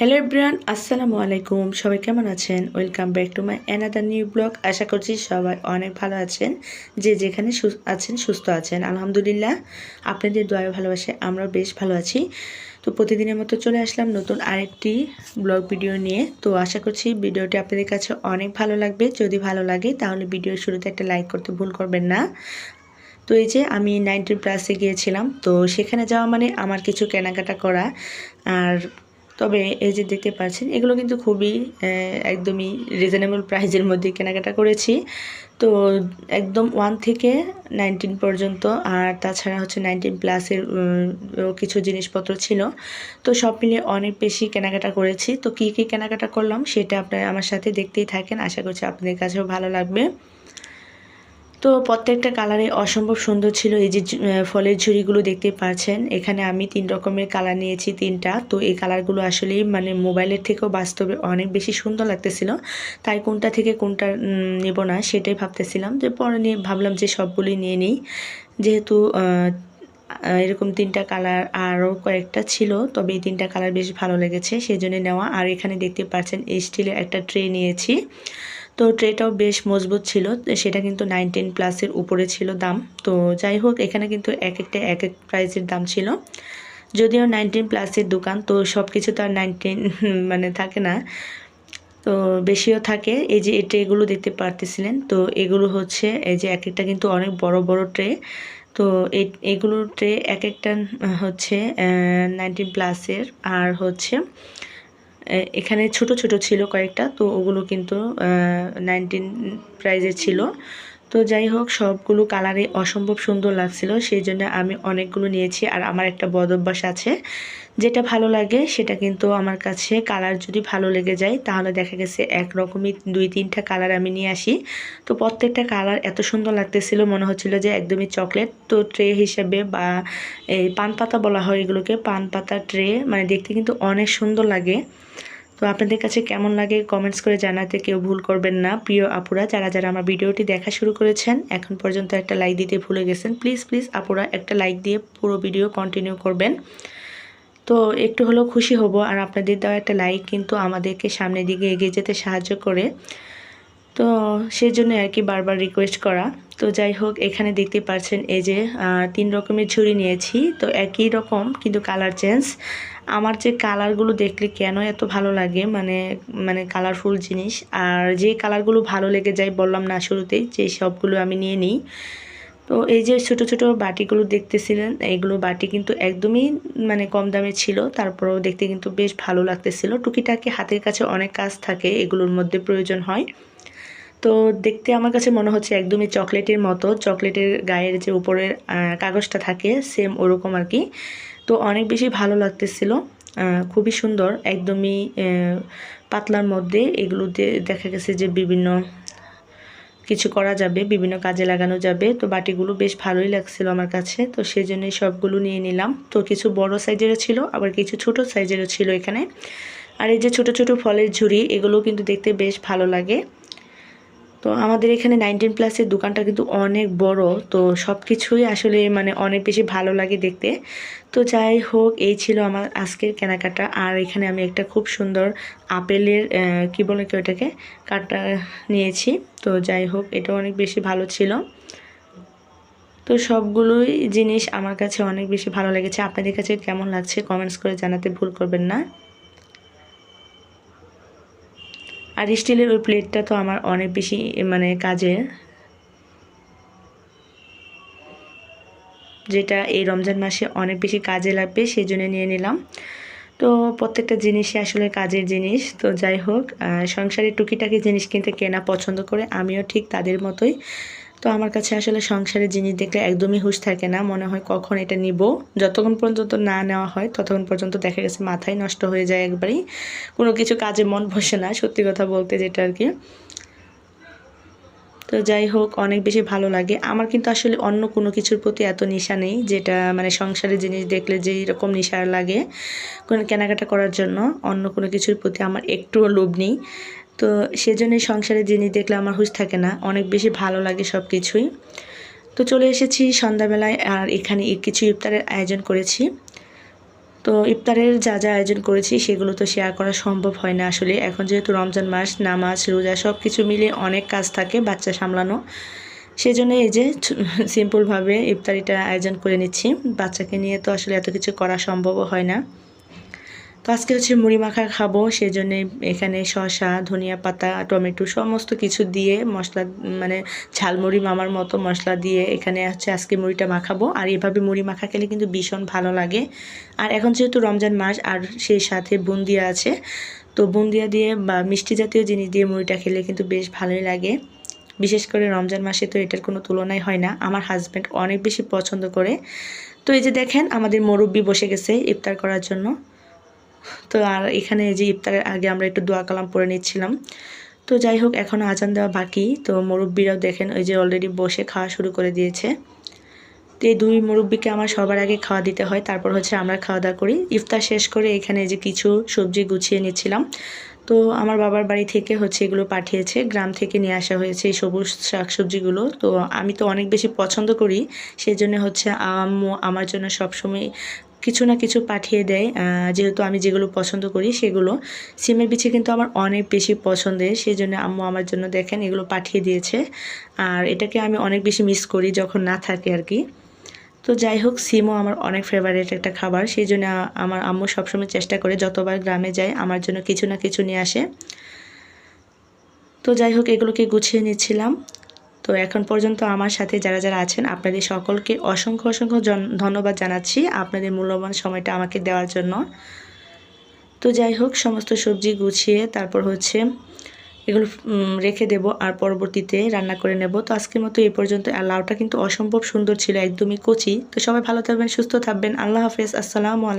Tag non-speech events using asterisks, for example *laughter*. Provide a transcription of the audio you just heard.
Hello everyone আসসালামু আলাইকুম। সবাই কেমন আছেন? Welcome back to my another new blog আশা করছি সবাই অনেক ভালো আছেন। যে যেখানে আছেন, সুস্থ আছেন। আলহামদুলিল্লাহ, আপনাদের দোয়া ভালোবাসে আমরা বেশ ভালো আছি। তো প্রতিদিনের মতো চলে আসলাম নতুন আরেকটি ব্লগ ভিডিও নিয়ে। তো আশা করছি ভিডিওটি আপনাদের কাছে অনেক ভালো লাগবে। যদি ভালো লাগে, তাহলে ভিডিওর শুরুতে একটা লাইক করতে ভুল করবেন না। তো এই যে আমি নাইনটিন প্লাসে গিয়েছিলাম। তো সেখানে যাওয়া মানে আমার কিছু কেনাকাটা করা। আর তবে এই যে দেখতে পাচ্ছেন, এগুলো কিন্তু খুবই একদমই রিজনেবল প্রাইজের মধ্যে কেনাকাটা করেছি। তো একদম ওয়ান থেকে নাইনটিন পর্যন্ত, আর তাছাড়া হচ্ছে নাইনটিন প্লাসের কিছু জিনিসপত্র ছিল। তো সব মিলিয়ে অনেক বেশি কেনাকাটা করেছি। তো কী কী কেনাকাটা করলাম সেটা আপনারা আমার সাথে দেখতেই থাকেন। আশা করছি আপনাদের কাছেও ভালো লাগবে। তো প্রত্যেকটা কালারে অসম্ভব সুন্দর ছিল। এই যে ফলের ঝুড়িগুলো দেখতে পাচ্ছেন, এখানে আমি তিন রকমের কালার নিয়েছি, তিনটা। তো এই কালারগুলো আসলেই মানে মোবাইলের থেকেও বাস্তবে অনেক বেশি সুন্দর লাগতেছিল। তাই কোনটা থেকে কোনটা নেব না সেটাই ভাবতেছিলাম। যে পরে নিয়ে ভাবলাম যে সবগুলি নিয়ে নিই। যেহেতু এরকম তিনটা কালার আরও কয়েকটা ছিল, তবে এই তিনটা কালার বেশ ভালো লেগেছে সেই জন্য নেওয়া। আর এখানে দেখতে পাচ্ছেন স্টিলের একটা ট্রে নিয়েছি। তো ট্রেটাও বেশ মজবুত ছিল, সেটা কিন্তু নাইনটিন প্লাসের উপরে ছিল দাম। তো যাই হোক, এখানে কিন্তু এক একটা, এক এক প্রাইসের দাম ছিল। যদিও নাইনটিন প্লাসের দোকান, তো সব কিছু তো আর নাইনটিন *laughs* মানে থাকে না। তো বেশিও থাকে। এই যে এই ট্রেগুলো দেখতে পারতেছিলেন, তো এগুলো হচ্ছে, এই যে এক একটা কিন্তু অনেক বড় বড় ট্রে। তো এগুলো ট্রে এক একটা, হচ্ছে নাইনটিন প্লাসের আর হচ্ছে এখানে ছোট ছোট ছিল কয়েকটা তো ওগুলো কিন্তু নাইনটিন প্রাইজে ছিল। তো যাই হোক, সবগুলো কালারে অসম্ভব সুন্দর লাগছিল, সেই জন্য আমি অনেকগুলো নিয়েছি আর আমার একটা বদ অভ্যাস আছে। যেটা ভালো লাগে, সেটা কিন্তু আমার কাছে কালার যদি ভালো লেগে যায়, তাহলে দেখা গেছে একরকমই দুই তিনটা কালার আমি নিয়ে আসি। তো প্রত্যেকটা কালার এত সুন্দর লাগতেছিল, মনে হচ্ছিল যে একদমই চকলেট। তো ট্রে হিসেবে বা এই পান পাতা বলা হয় এগুলোকে, পান পাতা ট্রে মানে দেখতে কিন্তু অনেক সুন্দর লাগে। তো আপনাদের কাছে কেমন লাগে কমেন্টস করে জানাতে কেউ ভুল করবেন না। প্রিয় আপুরা, যারা যারা আমার ভিডিওটি দেখা শুরু করেছেন, এখন পর্যন্ত একটা লাইক দিতে ভুলে গেছেন প্লিজ প্লিজ আপুরা একটা লাইক দিয়ে পুরো ভিডিও কন্টিনিউ করবেন। তো একটু হলেও খুশি হব আর আপনাদের দেওয়া একটা লাইক কিন্তু আমাদেরকে সামনের দিকে এগিয়ে যেতে সাহায্য করে। তো সেই জন্য আর কি বারবার রিকোয়েস্ট করা। তো যাই হোক, এখানে দেখতে পাচ্ছেন এই যে তিন রকমের ঝুড়ি নিয়েছি। তো একই রকম কিন্তু কালার চেঞ্জ আমার যে কালারগুলো দেখলে কেন এত ভালো লাগে মানে মানে কালারফুল জিনিস। আর যে কালারগুলো ভালো লেগে যায় বললাম না শুরুতেই, যে সবগুলো আমি নিয়ে নিই। তো এই যে ছোট ছোট বাটিগুলো দেখতেছিলেন এইগুলো বাটি কিন্তু একদমই মানে কম দামে ছিল। তারপরেও দেখতে কিন্তু বেশ ভালো লাগতেছিল। টুকিটাকি হাতের কাছে অনেক কাজ থাকে, এগুলোর মধ্যে প্রয়োজন হয়। তো দেখতে আমার কাছে মনে হচ্ছে একদমই চকলেটের মতো। চকলেটের গায়ের যে উপরের কাগজটা থাকে সেম ওরকম আর কি। তো অনেক বেশি ভালো লাগতেছিল। খুবই সুন্দর, একদমই পাতলার মধ্যে এগুলোতে দেখা গেছে যে বিভিন্ন কিছু করা যাবে, বিভিন্ন কাজে লাগানো যাবে। তো বাটিগুলো বেশ ভালোই লাগছিল আমার কাছে। তো সেই জন্যই সবগুলো নিয়ে নিলাম। তো কিছু বড় সাইজেরও ছিল, আবার কিছু ছোট সাইজেরও ছিল এখানে। আর এই যে ছোট ছোট ফলের ঝুড়ি এগুলো কিন্তু দেখতে বেশ ভালো লাগে। তো আমাদের এখানে নাইনটিন প্লাসের দোকানটা কিন্তু অনেক বড়, তো সব কিছুই আসলে মানে অনেক বেশি ভালো লাগে দেখতে। তো যাই হোক, এই ছিল আমার আজকের কেনাকাটা। আর এখানে আমি একটা খুব সুন্দর আপেলের কি বলে কি ওটাকে? কাটা নিয়েছি। তো যাই হোক এটা অনেক বেশি ভালো ছিল। তো সবগুলোই জিনিস আমার কাছে অনেক বেশি ভালো লেগেছে। আপনাদের কাছে কেমন লাগছে কমেন্টস করে জানাতে ভুল করবেন না। আর স্টিলের ওই প্লেটটা তো আমার অনেক বেশি মানে কাজে। যেটা এই রমজান মাসে অনেক বেশি কাজে লাগবে, সেই জন্য নিয়ে নিলাম। তো প্রত্যেকটা জিনিসই আসলে কাজের জিনিস, তো যাই হোক সংসারে টুকিটাকি জিনিস কিনতে কেনা পছন্দ করে, আমিও ঠিক তাদের মতোই। তো আমার কাছে আসলে সংসারের জিনিস দেখলে একদমই হুঁশ থাকে না। মনে হয় কখন এটা নিব? যতক্ষণ পর্যন্ত না নেওয়া হয়, ততক্ষণ পর্যন্ত দেখা গেছে মাথায় নষ্ট হয়ে যায় একবারই। কোনো কিছু কাজে মন বসে না, সত্যি কথা বলতে যেটা আর কি। তো যাই হোক, অনেক বেশি ভালো লাগে। আমার কিন্তু আসলে অন্য কোনো কিছুর প্রতি এত নেশা নেই, যেটা মানে সংসারের জিনিস দেখলে যে এরকম নেশা লাগে। কোনো কেনাকাটা করার জন্য অন্য কোনো কিছুর প্রতি আমার একটুও লোভ নেই। তো সেজন্যই সংসারের জিনিস দেখলে আমার হুঁশ থাকে না। অনেক বেশি ভালো লাগে সব কিছুই তো চলে এসেছি সন্ধ্যাবেলায় আর এখানে কিছু ইফতারের আয়োজন করেছি। তো ইফতারের যা যা আয়োজন করেছি সেগুলো তো শেয়ার করা সম্ভব হয় না আসলে। এখন যেহেতু রমজান মাস, নামাজ, রোজা সব কিছু মিলে অনেক কাজ থাকে বাচ্চা সামলানো। সেই জন্য এই যে সিম্পলভাবে ইফতারিটা আয়োজন করে নিচ্ছি। বাচ্চাকে নিয়ে তো আসলে এত কিছু করা সম্ভবও হয় না। তো আজকে হচ্ছে মুড়ি মাখা খাব সেই জন্য এখানে শসা, ধনিয়া পাতা, টমেটো সমস্ত কিছু দিয়ে মশলা মানে ঝালমুড়ি মামার মতো মশলা দিয়ে এখানে হচ্ছে আজকে মুড়িটা মাখাবো। আর এভাবে মুড়ি মাখা খেলে কিন্তু ভীষণ ভালো লাগে। আর এখন যেহেতু রমজান মাস, আর সেই সাথে বুন্দিয়া আছে, তো বুন্দিয়া দিয়ে বা মিষ্টি জাতীয় জিনিস দিয়ে মুড়িটা খেলে কিন্তু বেশ ভালোই লাগে। বিশেষ করে রমজান মাসে তো এটার কোনো তুলনাই হয় না। আমার হাজব্যান্ড অনেক বেশি পছন্দ করে। তো এই যে দেখেন, আমাদের মুরব্বি বসে গেছে ইফতার করার জন্য। তো আর এখানে যে ইফতারের আগে আমরা একটু দোয়া কালাম পরে নিচ্ছিলাম। তো যাই হোক এখনও আজান দেওয়া বাকি। তো মুরব্বীরাও দেখেন, ওই যে অলরেডি বসে খাওয়া শুরু করে দিয়েছে। তো এই দুই মুরব্বীকে আমার সবার আগে খাওয়া দিতে হয়। তারপর হচ্ছে আমরা খাওয়া দাওয়া করি। ইফতার শেষ করে এখানে যে কিছু সবজি গুছিয়ে নিচ্ছিলাম। তো আমার বাবার বাড়ি থেকে হচ্ছে এগুলো পাঠিয়েছে। গ্রাম থেকে নিয়ে আসা হয়েছে এই সবুজ শাকসবজিগুলো। তো আমি তো অনেক বেশি পছন্দ করি। সেই জন্য হচ্ছে আম্মু আমার জন্য সবসময় কিছু না কিছু পাঠিয়ে দেয়। যেহেতু আমি যেগুলো পছন্দ করি সেগুলো। সিমের বিছে কিন্তু আমার অনেক বেশি পছন্দের সেই জন্য আম্মু আমার জন্য দেখেন এগুলো পাঠিয়ে দিয়েছে। আর এটাকে আমি অনেক বেশি মিস করি যখন না থাকে আর কি। তো যাই হোক, সিমও আমার অনেক ফেভারিট একটা খাবার সেই জন্য আমার আম্মু সবসময় চেষ্টা করে যতবার গ্রামে যায় আমার জন্য কিছু না কিছু নিয়ে আসে। তো যাই হোক, এগুলোকে গুছিয়ে নিচ্ছিলাম। তো এখন পর্যন্ত আমার সাথে যারা যারা আছেন, আপনাদের সকলকে অসংখ্য অসংখ্য ধন্যবাদ জানাচ্ছি আপনাদের মূল্যবান সময়টা আমাকে দেওয়ার জন্য। তো যাই হোক, সমস্ত সবজি গুছিয়ে তারপর হচ্ছে এগুলো রেখে দেব আর পরবর্তীতে রান্না করে নেব। তো আজকের মতো এই পর্যন্ত। আর লাউটা কিন্তু অসম্ভব সুন্দর ছিল, একদমই কচি। তো সবাই ভালো থাকবেন, সুস্থ থাকবেন। আল্লাহ হাফেজ। আসসালামু আলাইকুম।